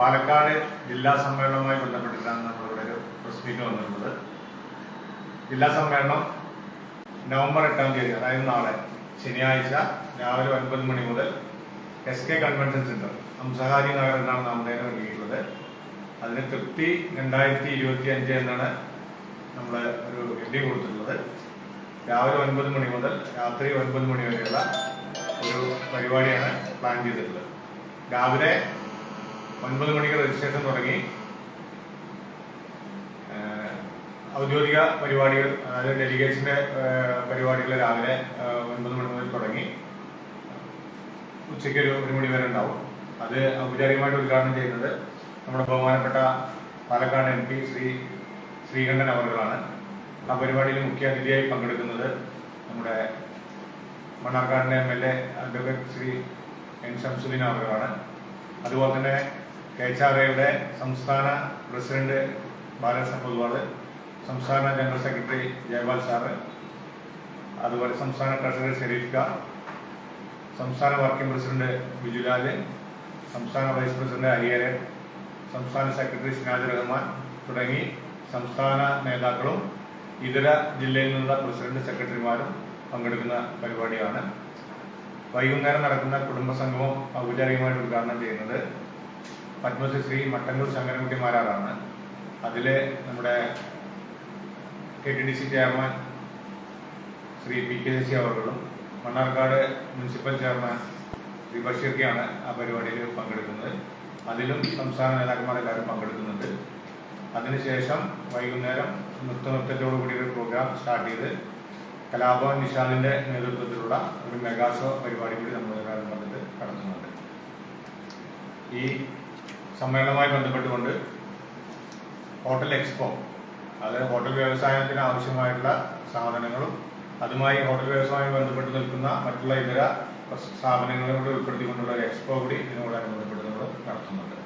പാലക്കാട് ജില്ലാ സമ്മേളനവുമായി ബന്ധപ്പെട്ടിട്ടാണ് നമ്മളിവിടെ ഒരു പ്രസ് മീറ്റ് വന്നിട്ടുള്ളത്. ജില്ലാ സമ്മേളനം നവംബർ എട്ടാം തീയതി അതായത് നാളെ ശനിയാഴ്ച രാവിലെ ഒൻപത് മണി മുതൽ S K convention centre Hamsahari Nagar എന്നാണ് നാമധേയം നൽകിയിട്ടുള്ളത്. അതിന് തൃപ്തി രണ്ടായിരത്തി ഇരുപത്തി അഞ്ച് എന്നാണ് നമ്മൾ ഒരു എഡി കൊടുത്തിട്ടുള്ളത്. രാവിലെ ഒൻപത് മണി മുതൽ രാത്രി ഒൻപത് മണി വരെയുള്ള ഒരു പരിപാടിയാണ് പ്ലാൻ ചെയ്തിട്ടുള്ളത്. രാവിലെ ഒൻപത് മണിക്ക് രജിസ്ട്രേഷൻ തുടങ്ങി. ഔദ്യോഗിക പരിപാടികൾ അതായത് ഡെലിഗേറ്റ്സിന്റെ പരിപാടികൾ രാവിലെ ഒൻപത് മണി മുതൽ തുടങ്ങി. ഉച്ചയ്ക്ക് ഒരു ഒരു മണി വരെ ഉണ്ടാവും. അത് ഔപചാരികമായിട്ട് ഉദ്ഘാടനം ചെയ്യുന്നത് നമ്മുടെ ബഹുമാനപ്പെട്ട പാലക്കാട് എം പി ശ്രീ ശ്രീകണ്ഠൻ അവറുകളാണ് ആ പരിപാടിയിൽ മുഖ്യ അതിഥിയായി പങ്കെടുക്കുന്നത് നമ്മുടെ മണ്ണാർക്കാടിന്റെ M L A advocate Shri N Shamsuddin അവറുകളാണ് അതുപോലെ തന്നെ കെ എച്ച് ആർ എയുടെ സംസ്ഥാന പ്രസിഡന്റ് ബാലകൃഷ്ണ പൊതുവാൾ സംസ്ഥാന ജനറൽ സെക്രട്ടറി ജയപാൽ സാറ് അതുപോലെ സംസ്ഥാന ട്രഷറർ ഷെരീഫ് ഖാൻ സംസ്ഥാന വർക്കിംഗ് പ്രസിഡന്റ് ബിജുലാൽ സംസ്ഥാന വൈസ് പ്രസിഡന്റ് ഹരിഹരൻ സംസ്ഥാന സെക്രട്ടറി സിനാജ് റഹ്മാൻ തുടങ്ങി സംസ്ഥാന നേതാക്കളും ഇതര ജില്ലയിൽ നിന്നുള്ള പ്രസിഡന്റ് സെക്രട്ടറിമാരും പങ്കെടുക്കുന്ന പരിപാടിയാണ്. വൈകുന്നേരം നടക്കുന്ന കുടുംബസംഗമം ഔപചാരികമായിട്ട് ഉദ്ഘാടനം ചെയ്യുന്നത് പത്മശ്രീ മട്ടന്നൂർ ശങ്കരൻകുട്ടി മാരാറാണ്. അതിലെ നമ്മുടെ K T D C chairman Shri P K Sasi അവർകളും Mannarkkad municipal chairman Shri ബഷീർക്കാണ് ആ പരിപാടിയിൽ പങ്കെടുക്കുന്നത്. അതിലും സംസ്ഥാന നേതാക്കന്മാരെല്ലാവരും പങ്കെടുക്കുന്നുണ്ട്. അതിനുശേഷം വൈകുന്നേരം നൃത്തനൃത്തത്തോടു കൂടി ഒരു പ്രോഗ്രാം സ്റ്റാർട്ട് ചെയ്ത് കലാഭവൻ നിഷാദിന്റെ നേതൃത്വത്തിലുള്ള ഒരു മെഗാഷോ പരിപാടി കൂടി നമ്മൾ നടത്തുന്നുണ്ട് ഈ സമ്മേളനവുമായി ബന്ധപ്പെട്ടുകൊണ്ട് ഹോട്ടൽ എക്സ്പോ അതായത് ഹോട്ടൽ വ്യവസായത്തിന് ആവശ്യമായിട്ടുള്ള സാധനങ്ങളും അതുമായി ഹോട്ടൽ വ്യവസായവുമായി ബന്ധപ്പെട്ട് നിൽക്കുന്ന മറ്റുള്ള ഇതര സ്ഥാപനങ്ങളും കൂടി ഉൾപ്പെടുത്തിക്കൊണ്ടുള്ള ഒരു എക്സ്പോ കൂടി ഇതിനോടനുബന്ധപ്പെട്ട് നമ്മൾ നടത്തുന്നുണ്ട്.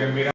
ഗംഭീര